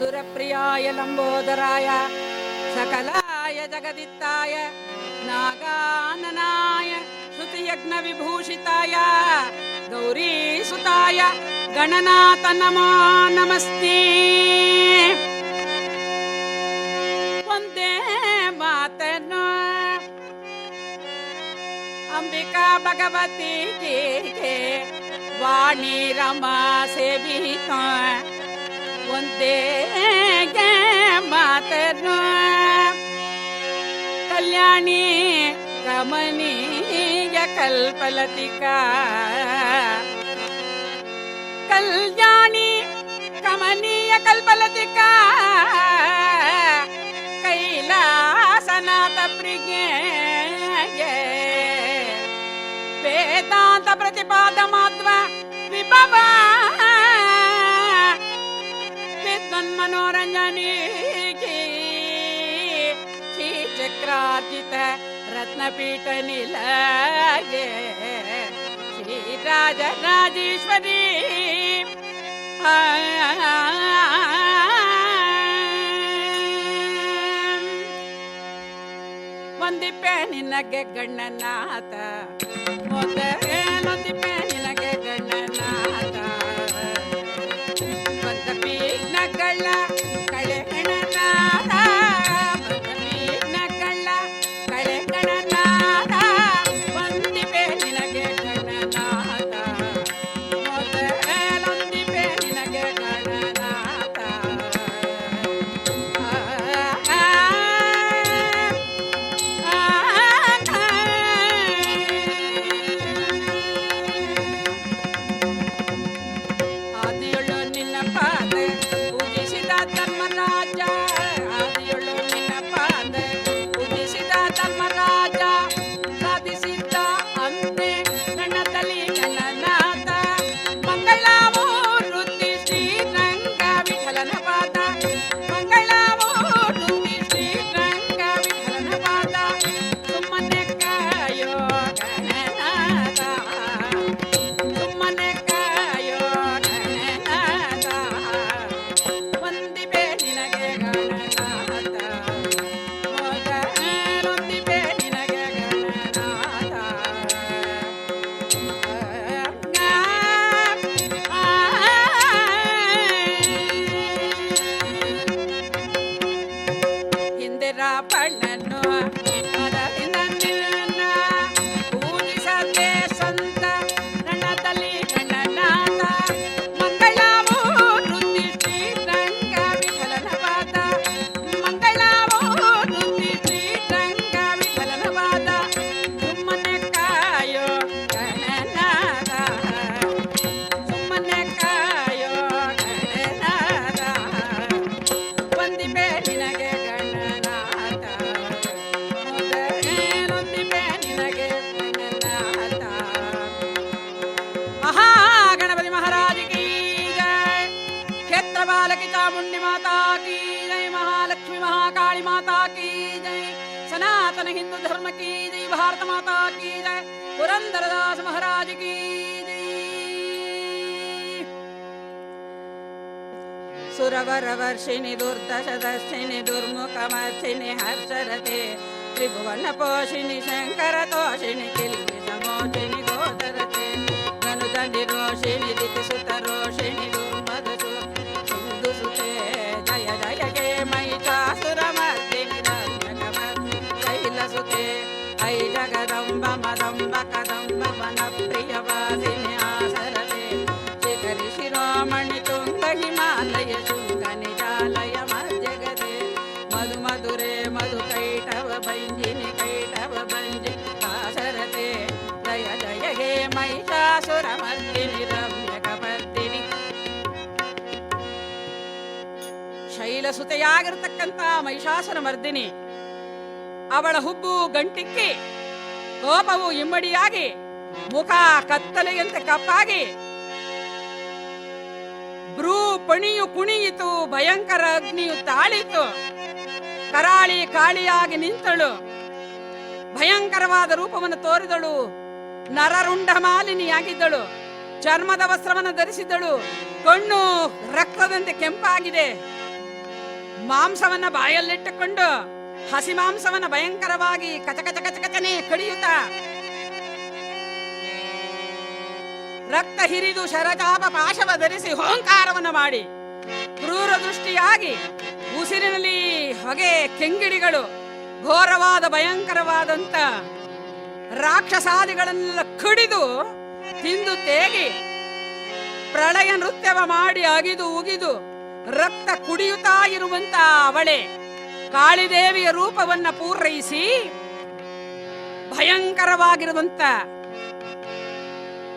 सुरप्रियाय लम्बोदराय सकलाय जगदित्ताय नागाननाय श्रुतियज्ञविभूषिताय गौरीसुताय गणनाथ नमो नमस्ते। वन्दे मातन अम्बिका भगवती के हे वाणी रमासेव ಒಂದೇ ಮಾತನು ಕಲ್ಯಾಣಿ ಕಮನೀಯ ಕಲ್ಪಲತಿಕಾ ಕಲ್ಯಾಣಿ ಕಮನೀಯ ಕಲ್ಪಲತಿಕಾ ಕೈಲಾಸನಾಥ ಪ್ರಿಯೆ ವೇದಾಂತ ಪ್ರತಿಪಾದ ಮಾಧ್ವ ವಿಭವ ವಿದ್ವನ್ ಮನೋರಂಜನಿಗೆ ಶ್ರೀ ಚಕ್ರಾರ್ಜಿತ ರತ್ನಪೀಠ ನಿಲಯೇ ಶ್ರೀ ರಾಜರಾಜೇಶ್ವರಿ ಒಂದಿಪ್ಪೆ ನಿನಗೆ ಗಣ್ಣನಾಥ ಮೊದಲೊಂದಿಪ್ಪೆ की जय। भारत माता की जय। पुरंदर दास महाराज की सुरवरवर्षिणि दुर्दशदर्शिनि दुर्मुखमर्षिनि हर्षरते त्रिभुवन पोषिणी शंकर त्रिभुवनपोषिणि शङ्करतोषिणि किल्बिसमोषिणि गोदरते गनुदण्डिरोषिणि दितिसुतरो ಶೈಲಸುತೆಯಾಗಿರ್ತಕ್ಕಂಥ ಮಹಿಷಾಸುರ ಮರ್ದಿನಿ. ಅವಳ ಹುಬ್ಬು ಗಂಟಿಕ್ಕಿ ಕೋಪವು ಇಮ್ಮಡಿಯಾಗಿ ಮುಖ ಕತ್ತಲೆಯಂತೆ ಕಪ್ಪಾಗಿ. ಭ್ರೂ ಪಣಿಯು ಕುಣಿಯಿತು, ಭಯಂಕರ ಅಗ್ನಿಯು ತಾಳಿತು. ಕರಾಳಿ ಕಾಳಿಯಾಗಿ ನಿಂತಳು. ಭಯಂಕರವಾದ ರೂಪವನ್ನು ತೋರಿದಳು. ನರರುಂಡ ಮಾಲಿನಿಯಾಗಿದ್ದಳು. ಚರ್ಮದ ವಸ್ತ್ರವನ್ನು ಧರಿಸಿದ್ದಳು. ಕಣ್ಣು ರಕ್ತದಂತೆ ಕೆಂಪಾಗಿದೆ. ಮಾಂಸವನ್ನ ಬಾಯಲ್ಲಿಟ್ಟುಕೊಂಡು ಹಸಿ ಮಾಂಸವನ್ನ ಭಯಂಕರವಾಗಿ ಕಚಕಚ ಕಚಕಚನೆ ಕಚ ರಕ್ತ ಹಿರಿದು ಶರಕಾಪ ಪಾಶವ ಧರಿಸಿ ಹೋಂಕಾರವನ್ನು ಮಾಡಿ ಕ್ರೂರ ದೃಷ್ಟಿಯಾಗಿ ಉಸಿರಿನಲ್ಲಿ ಹೊಗೆ ಕೆಂಗಿಡಿಗಳು ಘೋರವಾದ ಭಯಂಕರವಾದಂತ ರಾಕ್ಷಸಾದಿಗಳನ್ನೆಲ್ಲ ಕಡಿದು ತಿಂದು ತೇಗಿ ಪ್ರಳಯ ನೃತ್ಯವ ಮಾಡಿ ಅಗಿದು ಉಗಿದು ರಕ್ತ ಕುಡಿಯುತ್ತಾ ಇರುವಂತ ಅವಳೆ ಕಾಳಿದೇವಿಯ ರೂಪವನ್ನ ಪೂರೈಸಿ ಭಯಂಕರವಾಗಿರುವಂತ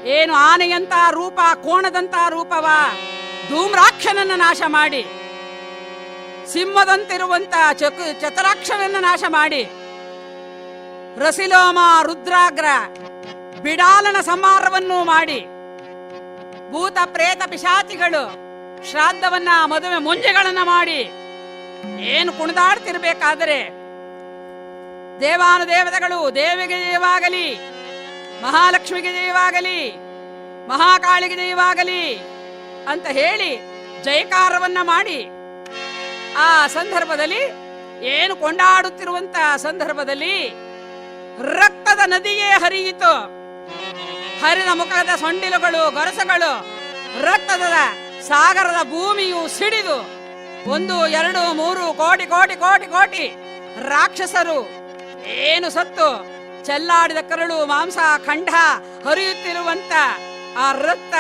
ಏನು ಆನೆಯಂತ ರೂಪ, ಕೋಣದಂತ ರೂಪವ? ಧೂಮ್ರಾಕ್ಷನನ್ನ ನಾಶ ಮಾಡಿ. ಸಿಂಹದಂತಿರುವಂತ ಚಕು, ಚತುರಾಕ್ಷನನ್ನು ನಾಶ ಮಾಡಿ. ರಸಿಲೋಮ, ರುದ್ರಾಗ್ರ, ಬಿಡಾಲನ ಸಂಹಾರವನ್ನು ಮಾಡಿ. ಭೂತ, ಪ್ರೇತ, ಪಿಶಾಚಿಗಳು, ಶ್ರಾದ್ದವನ್ನ, ಮದುವೆ ಮುಂಜೆಗಳನ್ನ ಮಾಡಿ. ಏನು ಕುಣಿದಾಡ್ತಿರ್ಬೇಕಾದರೆ ದೇವಾನುದೇವತೆಗಳು ದೇವಿಗೆ ಜಯವಾಗಲಿ ಮಹಾಲಕ್ಷ್ಮಿಗೆ ಜಯವಾಗಲಿ ಮಹಾಕಾಳಿಗೆ ಜಯವಾಗಲಿ ಅಂತ ಹೇಳಿ ಜಯಕಾರವನ್ನ ಮಾಡಿ ಆ ಸಂದರ್ಭದಲ್ಲಿ ಏನು ಕೊಂಡಾಡುತ್ತಿರುವಂತ ಸಂದರ್ಭದಲ್ಲಿ ರಕ್ತದ ನದಿಯೇ ಹರಿಯಿತು. ಹರಿದ ಮುಖದ ಸೊಂಡಿಲುಗಳು, ಗೊರಸಗಳು, ರಕ್ತದ ಸಾಗರದ ಭೂಮಿಯು ಸಿಡಿದು ಒಂದು, ಎರಡು, ಮೂರು, ಕೋಟಿ ಕೋಟಿ ಕೋಟಿ ಕೋಟಿ ರಾಕ್ಷಸರು, ಏನು ಸತ್ತು ಚೆಲ್ಲಾಡಿದ ಕರಳು, ಮಾಂಸ, ಖಂಡ ಹರಿಯುತ್ತಿರುವಂತ ಆ ರಕ್ತ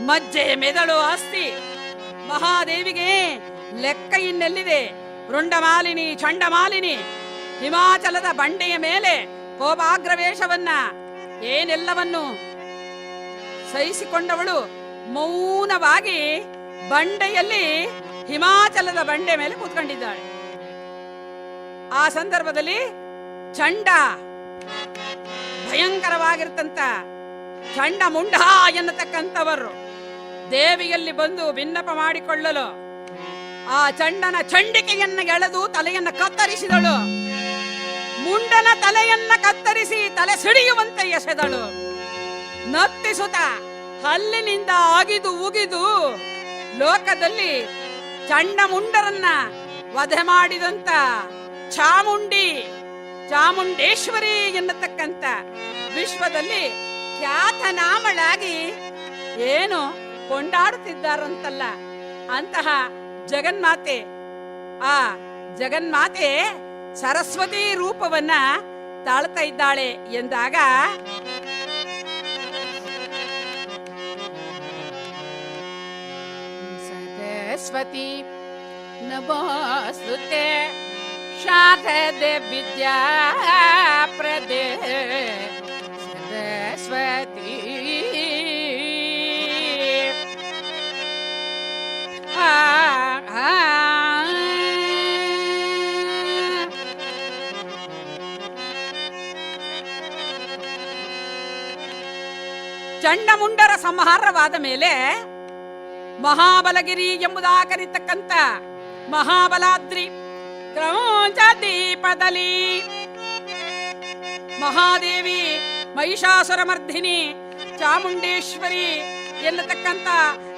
ಮಜ್ಜೆ ಮೆದಳು ಆಸ್ತಿ ಮಹಾದೇವಿಗೆ ಲೆಕ್ಕ ಇನ್ನೆಲ್ಲಿದೆ? ರುಂಡಮಾಲಿನಿ, ಚಂಡಮಾಲಿನಿ, ಹಿಮಾಚಲದ ಬಂಡೆಯ ಮೇಲೆ ಕೋಪಾಗ್ರವೇಶವನ್ನ ಏನೆಲ್ಲವನ್ನು ಸಹಿಸಿಕೊಂಡವಳು? ಮೌನವಾಗಿ ಬಂಡೆಯಲ್ಲಿ ಹಿಮಾಚಲದ ಬಂಡೆ ಮೇಲೆ ಕೂತ್ಕೊಂಡಿದ್ದಾಳೆ. ಆ ಸಂದರ್ಭದಲ್ಲಿ ಚಂಡ ಭಯಂಕರವಾಗಿರ್ತಂತ ಚಂಡ ಮುಂಡ ಎನ್ನತಕ್ಕಂಥವರು ದೇವಿಯಲ್ಲಿ ಬಂದು ಭಿನ್ನಪ ಮಾಡಿಕೊಳ್ಳಲು ಆ ಚಂಡನ ಚಂಡಿಕೆಯನ್ನು ಎಳೆದು ತಲೆಯನ್ನು ಕತ್ತರಿಸಿದಳು. ಮುಂಡನ ತಲೆಯನ್ನ ಕತ್ತರಿಸಿ ತಲೆ ಸಿಡಿಯುವಂತೆ ಎಸೆದಳು. ನತ್ತಿಸುತ್ತ ಹಲ್ಲಿನಿಂದ ಅಗಿದು ಉಗಿದು ಲೋಕದಲ್ಲಿ ಚಂಡ ಮುಂಡರನ್ನ ವಧೆ ಮಾಡಿದಂತ ಚಾಮುಂಡಿ ಚಾಮುಂಡೇಶ್ವರಿ ಎನ್ನತಕ್ಕಂತ ವಿಶ್ವದಲ್ಲಿ ಖ್ಯಾತನಾಮಳಾಗಿ ಏನು ಕೊಂಡಾಡುತ್ತಿದ್ದಾರಂತಲ್ಲ ಅಂತಹ ಜಗನ್ಮಾತೆ, ಆ ಜಗನ್ಮಾತೆ ಸರಸ್ವತಿ ರೂಪವನ್ನ ತಾಳ್ತಾ ಇದ್ದಾಳೆ ಎಂದಾಗ ಸರಸ್ವತಿ ನಮೋಸ್ತುತೆ ಶಾರದೆ ವಿದ್ಯಾ ಪ್ರದೇ ಸರಸ್ವತಿ. ಆ, ಚಂಡಮುಂಡರ ಸಂಹಾರವಾದ ಮೇಲೆ ಮಹಾಬಲಗಿರಿ ಎಂಬುದಾಗರಿತಕ್ಕಂಥ ಮಹಾಬಲಾದ್ರಿ ಕ್ರೌಂಚ ದೀಪದಲ್ಲಿ ಮಹಾದೇವಿ ಮಹಿಷಾಸುರ ಚಾಮುಂಡೇಶ್ವರಿ ಎನ್ನತಕ್ಕಂತ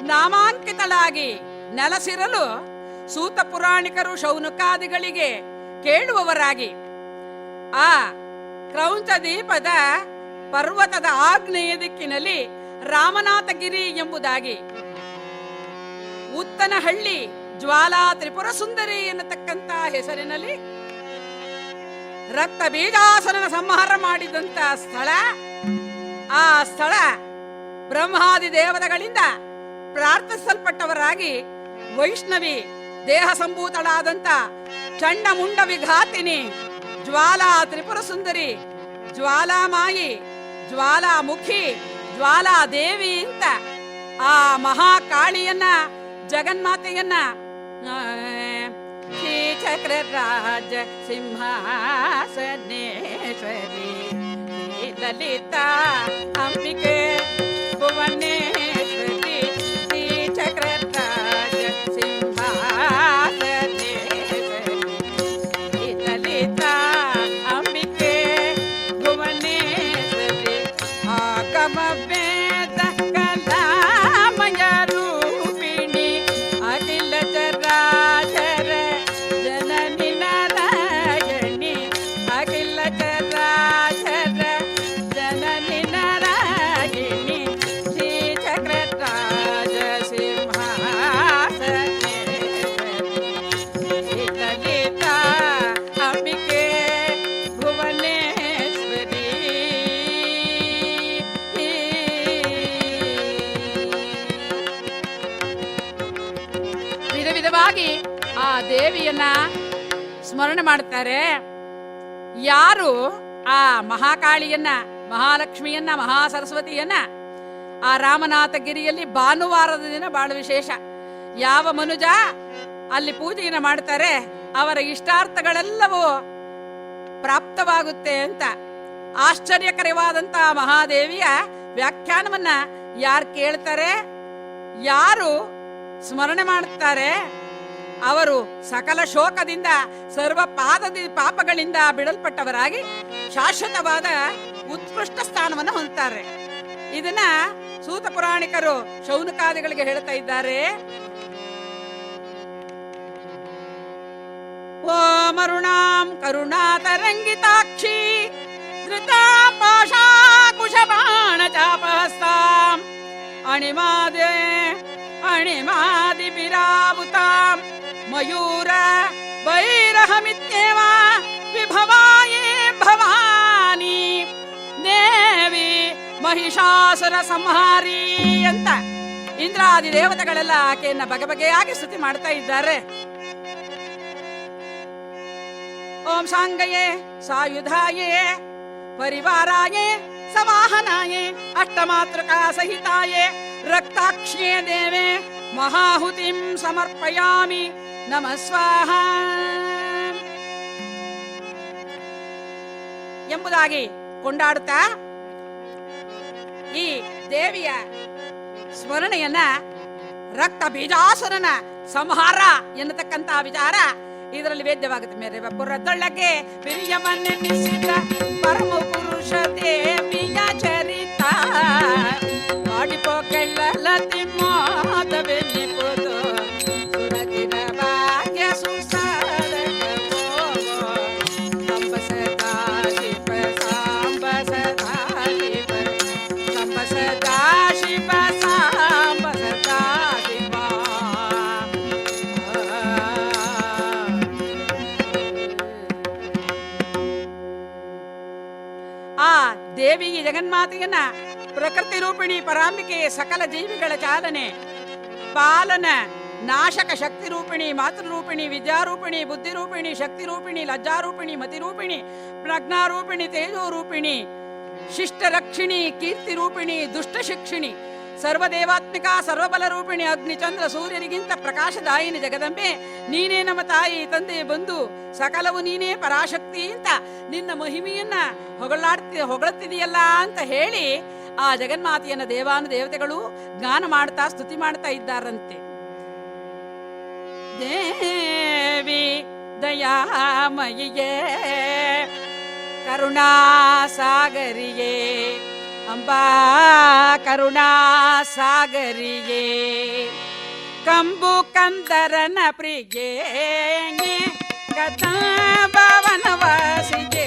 ನಾಮಾಂಕಿತಳಾಗಿ ನೆಲಸಿರಲು ಸೂತ ಪುರಾಣಿಕರು ಶೌನಕಾದಿಗಳಿಗೆ ಕೇಳುವವರಾಗಿ. ಆ ಕ್ರೌಂಚ ದೀಪದ ಪರ್ವತದ ಆಗ್ನೇಯ ದಿಕ್ಕಿನಲ್ಲಿ ರಾಮನಾಥಗಿರಿ ಎಂಬುದಾಗಿ. ಉತ್ತನಹಳ್ಳಿ ಜ್ವಾಲಾ ತ್ರಿಪುರ ಸುಂದರಿ ಎನ್ನತಕ್ಕಂತ ಹೆಸರಿನಲ್ಲಿ ರಕ್ತ ಬೀಜಾಸುರನ ಸಂಹಾರ ಮಾಡಿದಂತ ಸ್ಥಳ. ಆ ಸ್ಥಳ ಬ್ರಹ್ಮಾದಿ ದೇವತೆಗಳಿಂದ ಪ್ರಾರ್ಥಿಸಲ್ಪಟ್ಟವರಾಗಿ ವೈಷ್ಣವಿ ದೇಹ ಸಂಭೂತಳಾದಂತ ಚಂಡಮುಂಡ ವಿಘಾತಿನಿ ಜ್ವಾಲಾ ತ್ರಿಪುರ ಸುಂದರಿ ಜ್ವಾಲಾಮಾಯಿ ಜ್ವಾಲಾಮುಖಿ ಜ್ವಾಲಾ ದೇವಿ ಅಂತ ಆ ಮಹಾಕಾಳಿಯನ್ನ, ಜಗನ್ಮಾತೆಯನ್ನ राज सिंहासनेश्वरी ललिता अम्बिके भुवने ದೇವಿಯನ್ನ ಸ್ಮರಣೆ ಮಾಡ್ತಾರೆ ಯಾರು ಆ ಮಹಾಕಾಳಿಯನ್ನ, ಮಹಾಲಕ್ಷ್ಮಿಯನ್ನ ಮಹಾ ಸರಸ್ವತಿಯನ್ನ ಆ ರಾಮನಾಥಗಿರಿಯಲ್ಲಿ ಭಾನುವಾರದ ದಿನ ಬಹಳ ವಿಶೇಷ. ಯಾವ ಮನುಜ ಅಲ್ಲಿ ಪೂಜೆಯನ್ನ ಮಾಡ್ತಾರೆ, ಅವರ ಇಷ್ಟಾರ್ಥಗಳೆಲ್ಲವೂ ಪ್ರಾಪ್ತವಾಗುತ್ತೆ ಅಂತ. ಆಶ್ಚರ್ಯಕರವಾದಂತಹ ಮಹಾದೇವಿಯ ವ್ಯಾಖ್ಯಾನವನ್ನ ಯಾರು ಕೇಳ್ತಾರೆ, ಯಾರು ಸ್ಮರಣೆ ಮಾಡುತ್ತಾರೆ ಅವರು ಸಕಲ ಶೋಕದಿಂದ, ಸರ್ವ ಪಾದದ ಪಾಪಗಳಿಂದ ಬಿಡಲ್ಪಟ್ಟವರಾಗಿ ಶಾಶ್ವತವಾದ ಉತ್ಕೃಷ್ಟ ಸ್ಥಾನವನ್ನು ಹೊಂದುತ್ತಾರೆ. ಇದನ್ನ ಸೂತ ಪುರಾಣಿಕರು ಶೌನಕಾದಿಗಳಿಗೆ ಹೇಳ್ತಾ ಇದ್ದಾರೆ. ಓಮರುಣಾಂ ಕರುಣಾತರಂಗಿತಾಕ್ಷಿ ತರಂಗಿತಾಕ್ಷಿ ಪಾಶಾ ಕುಶಬಾಣ ಚಾಪಹಸ್ತಾಂ ಅಣಿಮಾದೆ, ಅಣಿಮಾದಿ ಮಯೂರ ಬೈರಹಮಿತ್ಯೇವ ವಿಭವಾಯೇ ಭವಾನಿ ದೇವಿ ಮಹಿಷಾಸುರ ಸಂಹಾರಿ ಅಂತ ಇಂದ್ರಾದಿ ದೇವತೆಗಳೆಲ್ಲ ಆಕೆಯನ್ನ ಬಗೆ ಬಗೆಯಾಗಿ ಸ್ತುತಿ ಮಾಡ್ತಾ ಇದ್ದಾರೆ. ಓಂ ಸಾಂಗಯೇ, ಸಾಯುಧಾಯೇ, ಪರಿವಾರಾಯೇ ಸವಾಹನಾಯೇ ಅಷ್ಟಮಾತೃಕಾ ಸಹಿತಾಯೇ, ರಕ್ತಾಕ್ಷಿಯೇ ದೇವೆ, ಮಹಾಹುತಿಂ ಸಮರ್ಪಯಾಮಿ ನಮ ಸ್ವಾಹ ಎಂಬುದಾಗಿ ಕೊಂಡಾಡುತ್ತಾ ಈ ದೇವಿಯ ಸ್ಮರಣೆಯನ್ನ ರಕ್ತ ಬೀಜಾಸುರನ ಸಂಹಾರ ಎನ್ನತಕ್ಕಂತ ವಿಚಾರ ಇದರಲ್ಲಿ ವೇದ್ಯವಾಗುತ್ತೆ. ಮೇರೆ ಪುರದೊಳಗೆ ಪ್ರಿಯವನ್ನೆನ್ನಿಸಿದ ಪರಮ ಪುರುಷ ದೇವಿಯ ಚರಿತ. ಮಾಡಿಪೋ ಕೆಳ್ಳಲ ತಿಮ್ಮೋದವೆನ್ನಿಪುದು ಆ ದೇವಿಗೆ ಜಗನ್ಮಾತೆಯನ್ನ ಪ್ರಕೃತಿ ರೂಪಿಣಿ ಪರಾಂಬಿಕೆ ಸಕಲ ಜೀವಿಗಳ ಚಾಲನೆ ಪಾಲನ ನಾಶಕ ಶಕ್ತಿ ರೂಪಿಣಿ ಮಾತೃರೂಪಿಣಿ ವಿದ್ಯಾರೂಪಿಣಿ ಬುದ್ಧಿರೂಪಿಣಿ ಶಕ್ತಿ ರೂಪಿಣಿ ಲಜ್ಜಾರೂಪಿಣಿ ಮತಿರೂಪಿಣಿ ಪ್ರಜ್ಞಾರೂಪಿಣಿ ತೇಜೋರೂಪಿಣಿ ಶಿಷ್ಟ ರಕ್ಷಿಣಿ ಕೀರ್ತಿ ರೂಪಿಣಿ ದುಷ್ಟ ಶಿಕ್ಷಿಣಿ ಸರ್ವದೇವಾತ್ಮಿಕ ರೂಪಿಣಿ ಅಗ್ನಿಚಂದ್ರ ಸೂರ್ಯರಿಗಿಂತ ಪ್ರಕಾಶದಾಯಿನಿ ಜಗದಂಬೆ, ನೀನೇ ನಮ್ಮ ತಾಯಿ ತಂದೆ ಬಂದು ಸಕಲವು ನೀನೇ ಪರಾಶಕ್ತಿ ಅಂತ ನಿನ್ನ ಮಹಿಮೆಯನ್ನ ಹೊಗಳಾಡ್ತಿ, ಹೊಗಳುತ್ತಿದೆಯಲ್ಲ ಅಂತ ಹೇಳಿ ಆ ಜಗನ್ಮಾತೆಯನ್ನ ದೇವಾನು ದೇವತೆಗಳು ಗಾನ ಮಾಡ್ತಾ, ಸ್ತುತಿ ಮಾಡ್ತಾ ಇದ್ದಾರಂತೆ. ದೇವಿ ದಯಾಮಯಿಯೇ, ಕರುಣಾಸಾಗರಿಯೇ அம்பா கருணாசாகரியே கம்பு கந்தரன பிரியே கதா பவனவாசியே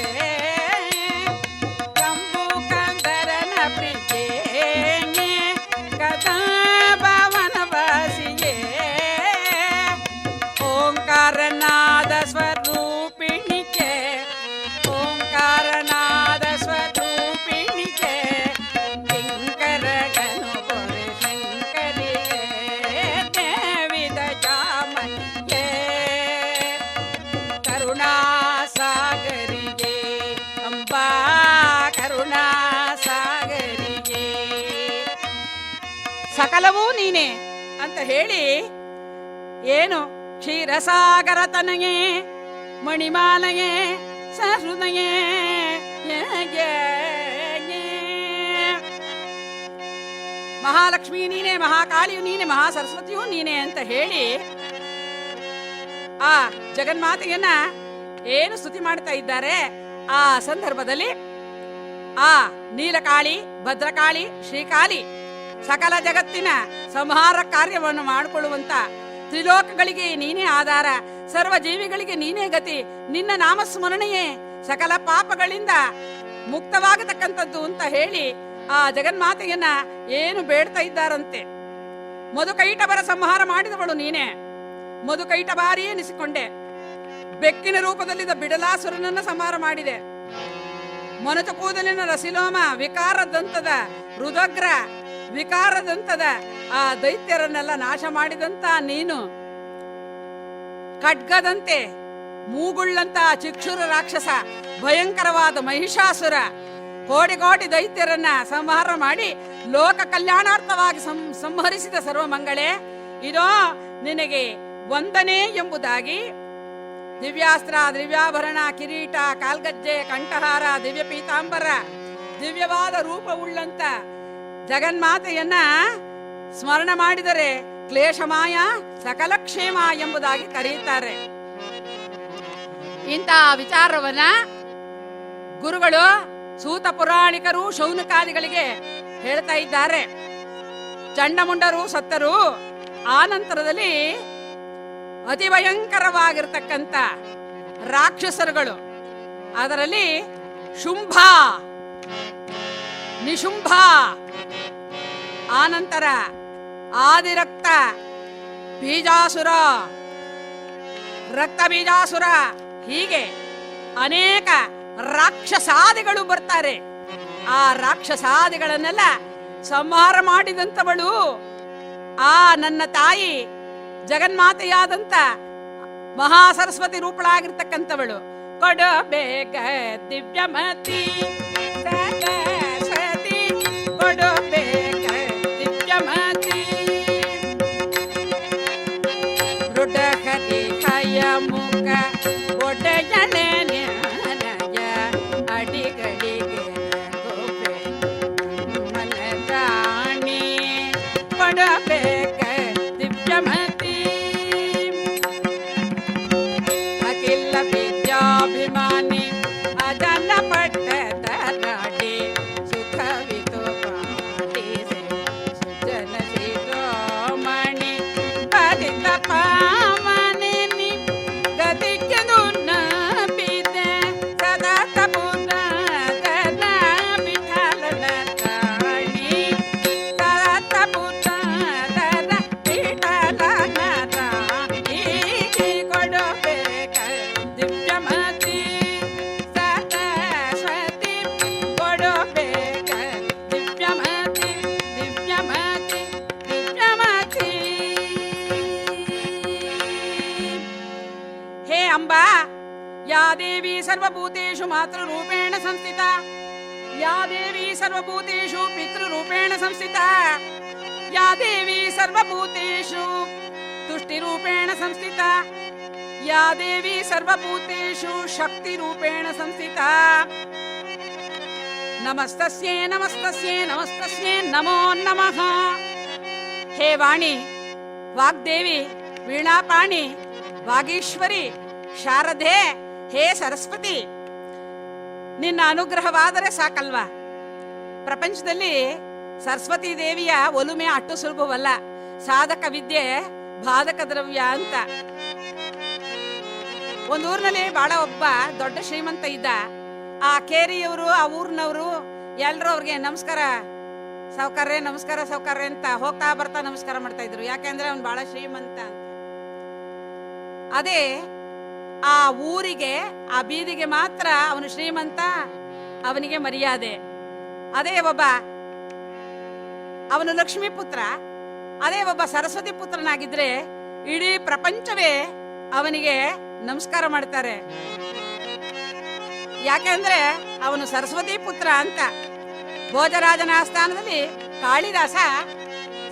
ನೀನೆ ಅಂತ ಹೇಳಿ ಏನು? ಕ್ಷೀರಸಾಗರ ತನಗೆ ಮಣಿಮಾಲಯೇ ಸಹೃದಯೇ ಮಹಾಲಕ್ಷ್ಮಿ ನೀನೆ, ಮಹಾಕಾಳಿಯು ನೀನೆ ಮಹಾ ಸರಸ್ವತಿಯು ನೀನೆ ಅಂತ ಹೇಳಿ ಆ ಜಗನ್ಮಾತೆಯನ್ನ ಏನು ಸ್ತುತಿ ಮಾಡ್ತಾ ಇದ್ದಾರೆ? ಆ ಸಂದರ್ಭದಲ್ಲಿ ಆ ನೀಲಕಾಳಿ, ಭದ್ರಕಾಳಿ, ಶ್ರೀಕಾಳಿ ಸಕಲ ಜಗತ್ತಿನ ಸಂಹಾರ ಕಾರ್ಯವನ್ನು ಮಾಡಿಕೊಳ್ಳುವಂತ ತ್ರಿಲೋಕಗಳಿಗೆ ನೀನೇ ಆಧಾರ, ಸರ್ವ ಜೀವಿಗಳಿಗೆ ನೀನೇ ಗತಿ, ನಿನ್ನ ನಾಮಸ್ಮರಣೆಯೇ ಸಕಲ ಪಾಪಗಳಿಂದ ಮುಕ್ತವಾಗತಕ್ಕಂಥದ್ದು ಅಂತ ಹೇಳಿ ಆ ಜಗನ್ಮಾತೆಯನ್ನ ಏನು ಬೇಡ್ತಾ ಇದ್ದಾರಂತೆ. ಮಧುಕೈಟಬರ ಸಂಹಾರ ಮಾಡಿದವಳು ನೀನೇ. ಮಧುಕೈಟಬಾರಿ ಎನಿಸಿಕೊಂಡೆ. ಬೆಕ್ಕಿನ ರೂಪದಲ್ಲಿದ್ದ ಬಿಡಲಾಸುರನನ್ನ ಸಂಹಾರ ಮಾಡಿದೆ. ಮೊನಚ ಕೂದಲಿನ ರಸಿಲೋಮ ವಿಕಾರ ದಂತದ ರುದಗ್ರ ವಿಕಾರ ದಂತದ ಆ ದೈತ್ಯರನ್ನೆಲ್ಲ ನಾಶ ಮಾಡಿದಂತ ನೀನು. ಖಡ್ಗದಂತೆ ಮೂಗುಳ್ಳಂತ ಚಿಕ್ಷುರ ರಾಕ್ಷಸ, ಭಯಂಕರವಾದ ಮಹಿಷಾಸುರ ಕೋಟಿ ಕೋಟಿ ದೈತ್ಯರನ್ನ ಸಂಹಾರ ಮಾಡಿ ಲೋಕ ಕಲ್ಯಾಣಾರ್ಥವಾಗಿ ಸಂಹರಿಸಿದ ಸರ್ವಮಂಗಳೇ, ಇದೋ ನಿನಗೆ ವಂದನೆ ಎಂಬುದಾಗಿ ದಿವ್ಯಾಸ್ತ್ರ, ದಿವ್ಯಾಭರಣ, ಕಿರೀಟ, ಕಾಲ್ಗಜ್ಜೆ, ಕಂಠಹಾರ, ದಿವ್ಯ ಪೀತಾಂಬರ, ದಿವ್ಯವಾದ ರೂಪವುಳ್ಳಂತ ಜಗನ್ಮಾತೆಯನ್ನ ಸ್ಮರಣ ಮಾಡಿದರೆ ಕ್ಲೇಶಮಾಯ ಸಕಲ ಕ್ಷೇಮ ಎಂಬುದಾಗಿ ಕರೆಯುತ್ತಾರೆ. ಇಂತಹ ವಿಚಾರವನ್ನ ಗುರುಗಳು ಸೂತ ಪುರಾಣಿಕರು, ಶೌನಕಾದಿಗಳಿಗೆ ಹೇಳ್ತಾ ಇದ್ದಾರೆ. ಚಂಡಮುಂಡರು, ಸತ್ತರು ಆ ನಂತರದಲ್ಲಿ ಅತಿ ಭಯಂಕರವಾಗಿರ್ತಕ್ಕಂಥ ರಾಕ್ಷಸರುಗಳು. ಅದರಲ್ಲಿ ಶುಂಭ, ನಿಶುಂಭ ಆನಂತರ ಆದಿರಕ್ತ ಬೀಜಾಸುರ, ರಕ್ತ ಬೀಜಾಸುರ, ಹೀಗೆ ಅನೇಕ ರಾಕ್ಷಸಾದಿಗಳು ಬರ್ತಾರೆ. ಆ ರಾಕ್ಷಸಾದಿಗಳನ್ನೆಲ್ಲ ಸಂಹಾರ ಮಾಡಿದಂಥವಳು ಆ ನನ್ನ ತಾಯಿ ಜಗನ್ಮಾತೆಯಾದಂತ ಮಹಾ ಸರಸ್ವತಿ ರೂಪಳಾಗಿರ್ತಕ್ಕಂಥವಳು. ಕೊಡಬೇಕ ದಿವ್ಯಮತಿ ಕೊಡಬೇಕ या देवी सर्वभूतेषु मातृरूपेण संस्थिता। या देवी सर्वभूतेषु पितृरूपेण संस्थिता। या देवी सर्वभूतेषु तुष्टिरूपेण संस्थिता। या देवी सर्वभूतेषु शक्तिरूपेण संस्थिता। नमस्तस्ये नमस्तस्ये नमस्तस्ये नमो नमः। हे वाणी वाग्देवी वीणापाणि वागीश्वरी शारदे ಹೇ ಸರಸ್ವತಿ, ನಿನ್ನ ಅನುಗ್ರಹವಾದರೆ ಸಾಕಲ್ವಾ? ಪ್ರಪಂಚದಲ್ಲಿ ಸರಸ್ವತಿ ದೇವಿಯ ಒಲುಮೆ ಅಟ್ಟು ಸುಲಭವಲ್ಲ, ಸಾಧಕ ವಿದ್ಯೆ ಬಾಧಕ ದ್ರವ್ಯ ಅಂತ. ಒಂದ್ ಬಹಳ ಒಬ್ಬ ದೊಡ್ಡ ಶ್ರೀಮಂತ ಇದ್ದ. ಆ ಕೇರಿಯವರು, ಆ ಊರಿನವರು ಎಲ್ರು ಅವ್ರಿಗೆ ನಮಸ್ಕಾರ ಸೌಕರ್ಯ ನಮಸ್ಕಾರ ಸೌಕರ್ಯ ಅಂತ ಹೋಗ್ತಾ ಬರ್ತಾ ನಮಸ್ಕಾರ ಮಾಡ್ತಾ ಇದ್ರು. ಯಾಕೆಂದ್ರೆ ಅವ್ನು ಬಹಳ ಶ್ರೀಮಂತ ಅದೇ ಆ ಊರಿಗೆ, ಆ ಬೀದಿಗೆ ಮಾತ್ರ ಅವನು ಶ್ರೀಮಂತ, ಅವನಿಗೆ ಮರ್ಯಾದೆ. ಅದೇ ಒಬ್ಬ ಅವನು ಲಕ್ಷ್ಮೀ ಪುತ್ರ, ಅದೇ ಒಬ್ಬ ಸರಸ್ವತಿ ಪುತ್ರನಾಗಿದ್ರೆ ಇಡೀ ಪ್ರಪಂಚವೇ ಅವನಿಗೆ ನಮಸ್ಕಾರ ಮಾಡ್ತಾರೆ. ಯಾಕೆಂದ್ರೆ ಅವನು ಸರಸ್ವತಿ ಪುತ್ರ ಅಂತ. ಭೋಜರಾಜನ ಆಸ್ಥಾನದಲ್ಲಿ ಕಾಳಿದಾಸ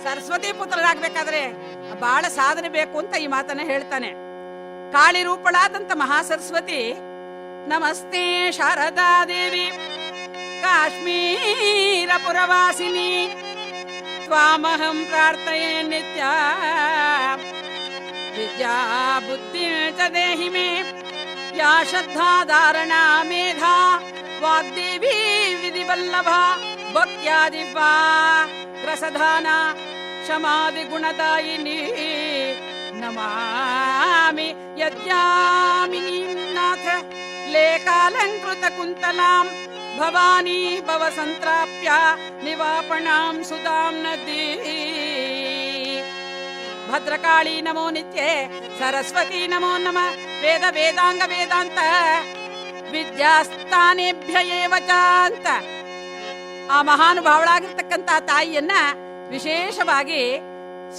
ಸರಸ್ವತಿ ಪುತ್ರರಾಗಬೇಕಾದ್ರೆ ಬಹಳ ಸಾಧನೆ ಬೇಕು ಅಂತ ಈ ಮಾತನ್ನ ಹೇಳ್ತಾನೆ. ಕಾಳಿ ರೂಪಳಾದಂತ ಮಹಾಸರಸ್ವತಿ ನಮಸ್ತೆ ಶಾರದಾ ದೇವಿ ಕಾಶ್ಮೀರ ಪುರವಾಸಿನಿ ತ್ವಾಮಹಂ ಪ್ರಾರ್ಥಯೇ ನಿತ್ಯ ವಿದ್ಯಾ ಬುದ್ಧಿ ಚ ದೇಹಿ ಮೇ ಯಾ ಶ್ರದ್ಧಾ ಧಾರಣಾ ಮೇಧಾ ವಾಗ್ದೇವಿ ವಿಧಿವಲ್ಲಭ ಭಕ್ತ್ಯಾದಿವಾ ರಸಧಾನ ಕ್ಷಮಾದಿ ಗುಣದಾಯಿನಿ ನಮಾಮಿ ಯದ್ಯಾಮಿನಿ ನಾಥ ಲೇಖಾಲಂಕೃತ ಕುಂತಲಾಂ ಭವಾನಿ ಭವ ಸಂತ್ರಾಪ್ಯ ನಿವಾಪಣಾಂ ಸುಧಾಂ ನದಿ ಭದ್ರಕಾಳಿ ನಮೋ ನಿತ್ಯ ಸರಸ್ವತಿ ನಮೋ ನಮ ವೇದ ವೇದಾಂಗ ವೇದಾಂತ ವಿದ್ಯಾಸ್ಥಾನೇಭ್ಯ ಅಂತ ಆ ಮಹಾನುಭಾವಳಾಗಿರ್ತಕ್ಕಂಥ ತಾಯಿಯನ್ನ ವಿಶೇಷವಾಗಿ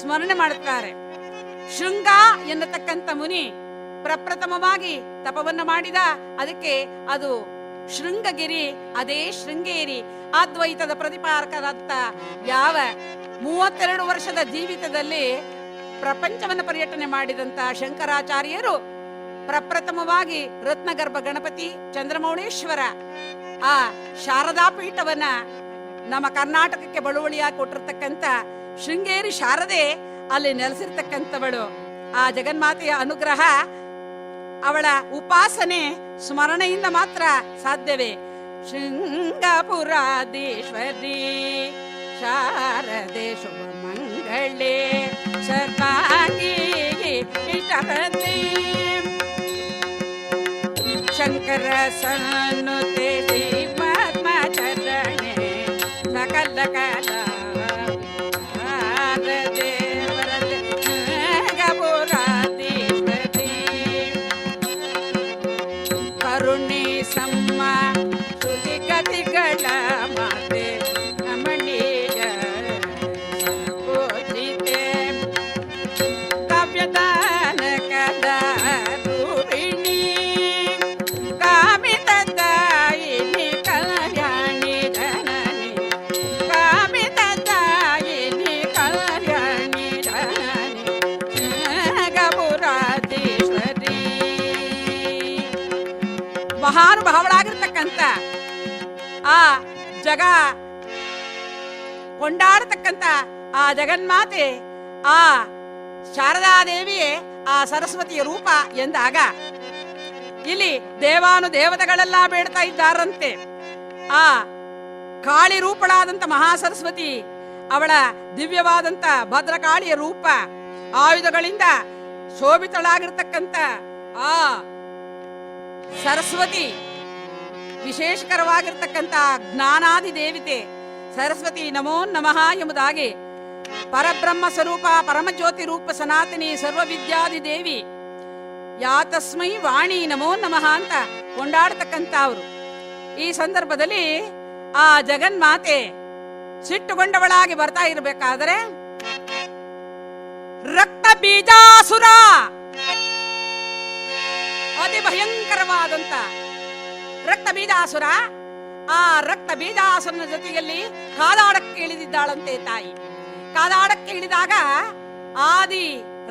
ಸ್ಮರಣೆ ಮಾಡುತ್ತಾರೆ. ಶೃಂಗ ಎನ್ನತಕ್ಕಂಥ ಮುನಿ ಪ್ರಪ್ರಥಮವಾಗಿ ತಪವನ್ನ ಮಾಡಿದ. ಅದಕ್ಕೆ ಅದು ಶೃಂಗಗಿರಿ, ಅದೇ ಶೃಂಗೇರಿ, ಅದ್ವೈತದ ಪ್ರತಿಪಾರಕರಂತ ಯಾವ ಮೂವತ್ತೆರಡು ವರ್ಷದ ಜೀವಿತದಲ್ಲಿ ಪ್ರಪಂಚವನ್ನು ಪರ್ಯಟನೆ ಮಾಡಿದಂತ ಶಂಕರಾಚಾರ್ಯರು ಪ್ರಪ್ರಥಮವಾಗಿ ರತ್ನಗರ್ಭ ಗಣಪತಿ, ಚಂದ್ರಮೌಳೇಶ್ವರ ಆ ಶಾರದಾ ಪೀಠವನ್ನ ನಮ್ಮ ಕರ್ನಾಟಕಕ್ಕೆ ಬಳುವಳಿಯಾಗಿ ಕೊಟ್ಟಿರ್ತಕ್ಕಂಥ ಶೃಂಗೇರಿ ಶಾರದೆ ಅಲ್ಲಿ ನೆಲೆಸಿರ್ತಕ್ಕಂಥವಳು. ಆ ಜಗನ್ಮಾತೆಯ ಅನುಗ್ರಹ ಅವಳ ಉಪಾಸನೆ ಸ್ಮರಣೆಯಿಂದ ಮಾತ್ರ ಸಾಧ್ಯವೇ. ಶೃಂಗಪುರಾದೀಶ್ವರಿ ಶಾರದೆ ಶುಭ ಮಂಗಳೇ ಶಂಕರ ಸನ್ನುತೆ ಪದ್ಮ ಚರಣೆ ಸಕಲ ಕಲ ಆ ಜಗನ್ಮಾತೆ, ಆ ಶಾರದಾದೇವಿಯೇ ಆ ಸರಸ್ವತಿಯ ರೂಪ ಎಂದಾಗ, ಇಲ್ಲಿ ದೇವಾನು ದೇವತೆಗಳೆಲ್ಲ ಬೇಡ್ತಾ ಇದ್ದಾರಂತೆ. ಆ ಕಾಳಿ ರೂಪಳಾದಂತ ಮಹಾಸರಸ್ವತಿ, ಅವಳ ದಿವ್ಯವಾದಂತ ಭದ್ರಕಾಳಿಯ ರೂಪ, ಆಯುಧಗಳಿಂದ ಶೋಭಿತಳಾಗಿರ್ತಕ್ಕಂಥ ಆ ಸರಸ್ವತಿ, ವಿಶೇಷಕರವಾಗಿರ್ತಕ್ಕಂಥ ಜ್ಞಾನಾದಿ ದೇವಿತೆ ಸರಸ್ವತಿ ನಮೋ ನಮಃ ಎಂಬುದಾಗಿ ಪರಬ್ರಹ್ಮ ಸ್ವರೂಪ, ಪರಮಜ್ಯೋತಿ ರೂಪ, ಸನಾತನಿ ಸರ್ವವಿದ್ಯಾದಿ ದೇವಿ. ಯಾತಸ್ಮೈ ವಾಣಿ ನಮೋ ನಮಃ ಅಂತ ಕೊಂಡಾಡ್ತಕ್ಕಂಥ ಅವರು. ಈ ಸಂದರ್ಭದಲ್ಲಿ ಆ ಜಗನ್ಮಾತೆ ಸಿಟ್ಟುಗೊಂಡವಳಾಗಿ ಬರ್ತಾ ಇರಬೇಕಾದರೆ ರಕ್ತ ಬೀಜಾಸುರ. ಅತಿ ಭಯಂಕರವಾದಂತ ರಕ್ತ ಬೀಜಾಸುರ. ಆ ರಕ್ತ ಬೀಜಾಸುರನ ಜೊತೆಯಲ್ಲಿ ಕಾದಾಡಕ್ಕೆ ಇಳಿದಿದ್ದಾಳಂತೆ ತಾಯಿ. ಕಾದಾಡಕ್ಕೆ ಇಳಿದಾಗ ಆದಿ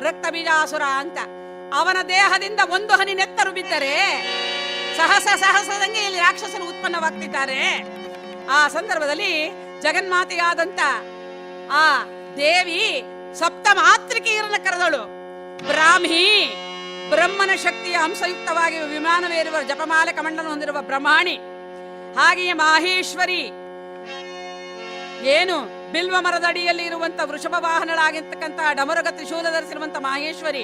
ರಕ್ತ ಬೀಜಾಸುರ ಅಂತ. ಅವನ ದೇಹದಿಂದ ಒಂದು ಹನಿ ನೆತ್ತರು ಬಿದ್ದರೆ ಸಹಸ ಸಹಸದಂಗೆ ಇಲ್ಲಿ ರಾಕ್ಷಸರು ಉತ್ಪನ್ನವಾಗ್ತಿದ್ದಾರೆ. ಆ ಸಂದರ್ಭದಲ್ಲಿ ಜಗನ್ಮಾತೆಯಾದಂತ ಆ ದೇವಿ ಸಪ್ತ ಮಾತೃಕೆಯರನ್ನ ಕರೆದಳು. ಬ್ರಾಹ್ಮಿ, ಬ್ರಹ್ಮನ ಶಕ್ತಿಯ ಅಂಶಯುಕ್ತವಾಗಿ ವಿಮಾನವೇರುವ ಜಪಮಾಲೆ ಕಮಂಡಲ ಹೊಂದಿರುವ ಬ್ರಹ್ಮಾಣಿ, ಹಾಗೆಯೇ ಮಾಹೇಶ್ವರಿ, ಏನು ಬಿಲ್ವ ಮರದಡಿಯಲ್ಲಿ ಇರುವಂತ ವೃಷಭ ವಾಹನಳಾಗಿರ್ತಕ್ಕಂತಹ ಡಮರುಗ ತ್ರಿಶೂಲ ಧರಿಸಿರುವಂತ ಮಹೇಶ್ವರಿ,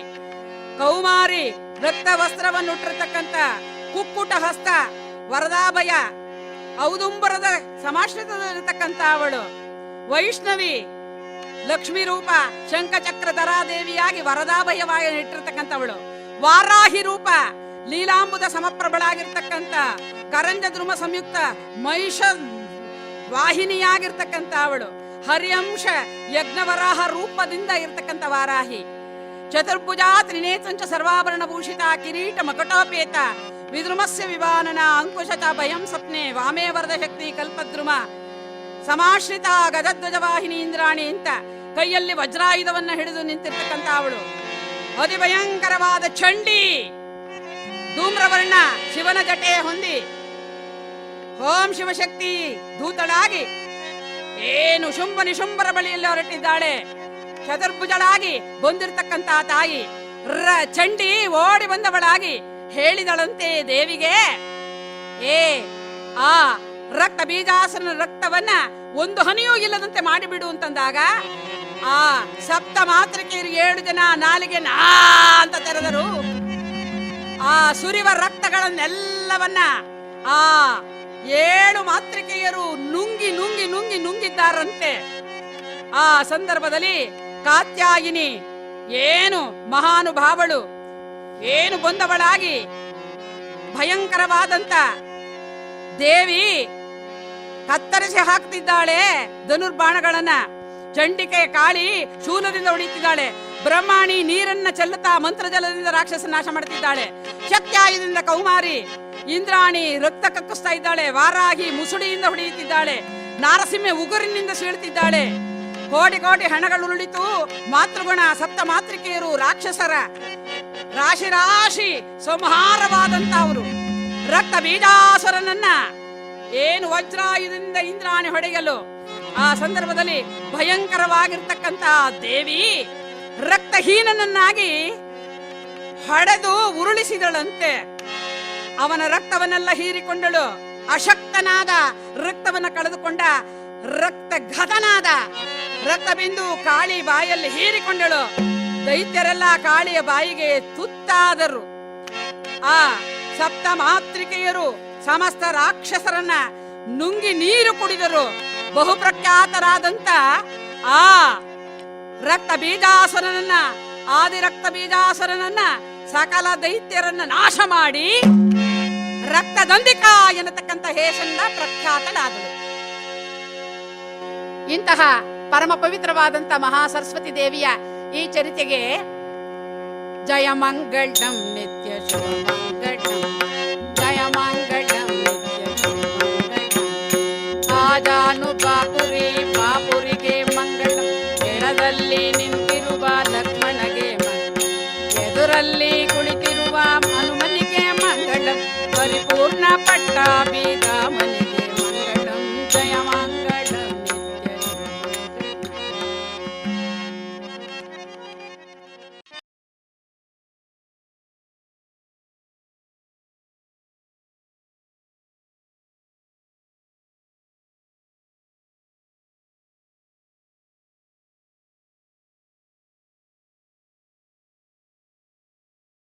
ಕೌಮಾರಿ ರಕ್ತ ವಸ್ತ್ರವನ್ನು ಉಟ್ಟಿರತಕ್ಕಂತ ಕುಕ್ಕುಟ ಹಸ್ತ, ವರದಾಭಯ, ಔದುಂಬರದ ಸಮಾಶ್ರಿತದಲ್ಲಿರ್ತಕ್ಕಂಥ ಅವಳು, ವೈಷ್ಣವಿ ಲಕ್ಷ್ಮೀ ರೂಪ ಶಂಖಚಕ್ರ ದೇವಿಯಾಗಿ ವರದಾಭಯವಾಗಿ ಇಟ್ಟಿರ್ತಕ್ಕಂಥವಳು ವಾರಾಹಿ ರೂಪ, ಲೀಲಾಂಬುದ ಸಮಪ್ರಭಳಾಗಿರ್ತಕ್ಕಂಥ ಕರಂಜ ದ್ರುಮ ಸಂಯುಕ್ತ ಮಹಿಷ ವಾಹಿನಿಯಾಗಿರ್ತಕ್ಕಂಥ ಅವಳು ಹರಿಯಂಶ ಯಜ್ಞವರಾಹ ರೂಪದಿಂದ ಇರತಕ್ಕಂಥ ವಾರಾಹಿ. ಚತುರ್ಭುಜಾ ತ್ರಿನೇತಂಚ ಸರ್ವಾಭರಣ ಭೂಷಿತ ಕಿರೀಟ ಮಕಟೋಪೇತ. ವಿದ್ರುಮಸ್ಯ ವಿವಾನನ ಅಂಕುಶತ ಭಯಂ ಸಪ್ನೆ ವಾಮೇ ವರದ ಶಕ್ತಿ ಕಲ್ಪದ್ರುಮ. ಸಮಾಶ್ರಿತ ಗದಧ್ವಜ ವಾಹಿನಿ ಇಂದ್ರಾಣಿ ಅಂತ ಕೈಯಲ್ಲಿ ವಜ್ರಾಯುಧವನ್ನ ಹಿಡಿದು ನಿಂತಿರ್ತಕ್ಕಂಥ ಅವಳು. ಅತಿ ಭಯಂಕರವಾದ ಚಂಡಿ. ಧೂಮ್ರವರ್ಣ ಶಿವನ ಜಟೆ ಹೊಂದಿ. ಓಂ ಶಿವಶಕ್ತಿ ದೂತಳಾಗಿ ಏನು ಶುಂಭ ನಿಶುಂಭರ ಬಳಿಯಲ್ಲಿ ಹೊರಟಿದ್ದಾಳೆ. ಚತುರ್ಭುಜಳಾಗಿ ಬಂದಿರತಕ್ಕಂತಹ ತಾಯಿ ರ ಚಂಡಿ ಓಡಿ ಬಂದವಳಾಗಿ ಹೇಳಿದಳಂತೆ ದೇವಿಗೆ. ಏ, ಆ ರಕ್ತ ಬೀಜಾಸನ ರಕ್ತವನ್ನ ಒಂದು ಹನಿಯೂ ಇಲ್ಲದಂತೆ ಮಾಡಿಬಿಡು ಅಂತಂದಾಗ ಆ ಸಪ್ತ ಮಾತೃಕೆಯರು ಏಳು ಜನ ನಾಲಿಗೆ ನಾ ಅಂತ ತೆರೆದರು. ಆ ಸುರಿವ ರಕ್ತಗಳನ್ನೆಲ್ಲವನ್ನ ಆ ಏಳು ಮಾತೃಕೆಯರು ನುಂಗಿ ನುಂಗಿ ನುಂಗಿ ನುಂಗಿದ್ದಾರಂತೆ. ಆ ಸಂದರ್ಭದಲ್ಲಿ ಕಾತ್ಯಾಯಿನಿ, ಏನು ಮಹಾನುಭಾವಳು, ಏನು ಬಂದವಳಾಗಿ ಭಯಂಕರವಾದಂತ ದೇವಿ ಕತ್ತರಿಸಿ ಹಾಕ್ತಿದ್ದಾಳೆ ಧನುರ್ಬಾಣಗಳನ್ನ. ಚಂಡಿಕೆ ಕಾಳಿ ಶೂಲದಿಂದ ಹೊಡಿತಿದ್ದಾಳೆ. ಬ್ರಹ್ಮಾಣಿ ನೀರನ್ನ ಚೆಲ್ಲುತ್ತಾ ಮಂತ್ರಜಲದಿಂದ ರಾಕ್ಷಸ ನಾಶ ಮಾಡುತ್ತಿದ್ದಾಳೆ. ಶಕ್ತ್ಯಾಯದಿಂದ ಕೌಮಾರಿ, ಇಂದ್ರಾಣಿ ರಕ್ತ ಕಕ್ಕಿಸ್ತಾ ಇದ್ದಾಳೆ ವಾರಾಗಿ ಮುಸುಡಿಯಿಂದ ಹೊಡೆಯುತ್ತಿದ್ದಾಳೆ, ನಾರಸಿಂಹೆ ಉಗುರಿನಿಂದ ಸೀಳುತ್ತಿದ್ದಾಳೆ. ಕೋಟಿ ಕೋಟಿ ಹಣಗಳು ಉರುಳಿತು, ಮಾತೃಗುಣ ಸಪ್ತ ಮಾತೃಕೆಯರು ರಾಕ್ಷಸರ. ರಾಶಿ ರಾಶಿ ಸಂಹಾರವಾದಂತ ಅವರು. ರಕ್ತ ಬೀಜಾಸುರನನ್ನ ಏನು ವಜ್ರಾಯುಧದಿಂದ ಇಂದ್ರಾಣಿ ಹೊಡೆಯಲು? ಆ ಸಂದರ್ಭದಲ್ಲಿ ಭಯಂಕರವಾಗಿರ್ತಕ್ಕಂತಹ ದೇವಿ ರಕ್ತಹೀನನನ್ನಾಗಿ ಹಡೆದು ಉರುಳಿಸಿದಳಂತೆ. ಅವನ ರಕ್ತವನ್ನೆಲ್ಲ ಹೀರಿಕೊಂಡಳು. ಅಶಕ್ತನಾದ ರಕ್ತವನ್ನ ಕಳೆದುಕೊಂಡ ರಕ್ತ ಘತನಾದ ರಕ್ತ ಬಿಂದು ಕಾಳಿ ಬಾಯಲ್ಲಿ ಹೀರಿಕೊಂಡಳು. ದೈತ್ಯರೆಲ್ಲ ಕಾಳಿಯ ಬಾಯಿಗೆ ತುತ್ತಾದರು. ಆ ಸಪ್ತ ಮಾತೃಕೆಯರು ಸಮಸ್ತ ರಾಕ್ಷಸರನ್ನ ನುಂಗಿ ನೀರು ಕುಡಿದರು. ಬಹುಪ್ರಖ್ಯಾತರಾದಂತ ಆ ರಕ್ತ ಬೀಜಾಸುರನನ್ನ, ಆದಿ ರಕ್ತ ಬೀಜಾಸುರನನ್ನ ಸಕಲ ದೈತ್ಯರನ್ನ ನಾಶ ಮಾಡಿ ರಕ್ತದಂದಿಕ ಎನ್ನತಕ್ಕಂತ ಹೇಸನ್ನ ಪ್ರಖ್ಯಾತನಾದಳು ಇಂತಹ ಪರಮ ಪವಿತ್ರವಾದಂತ ಮಹಾ ಸರಸ್ವತಿ ದೇವಿಯ ಈ ಚರಿತೆಗೆ ಜಯ ಮಂಗಳಂ ನಿತ್ಯ ಶುಭ.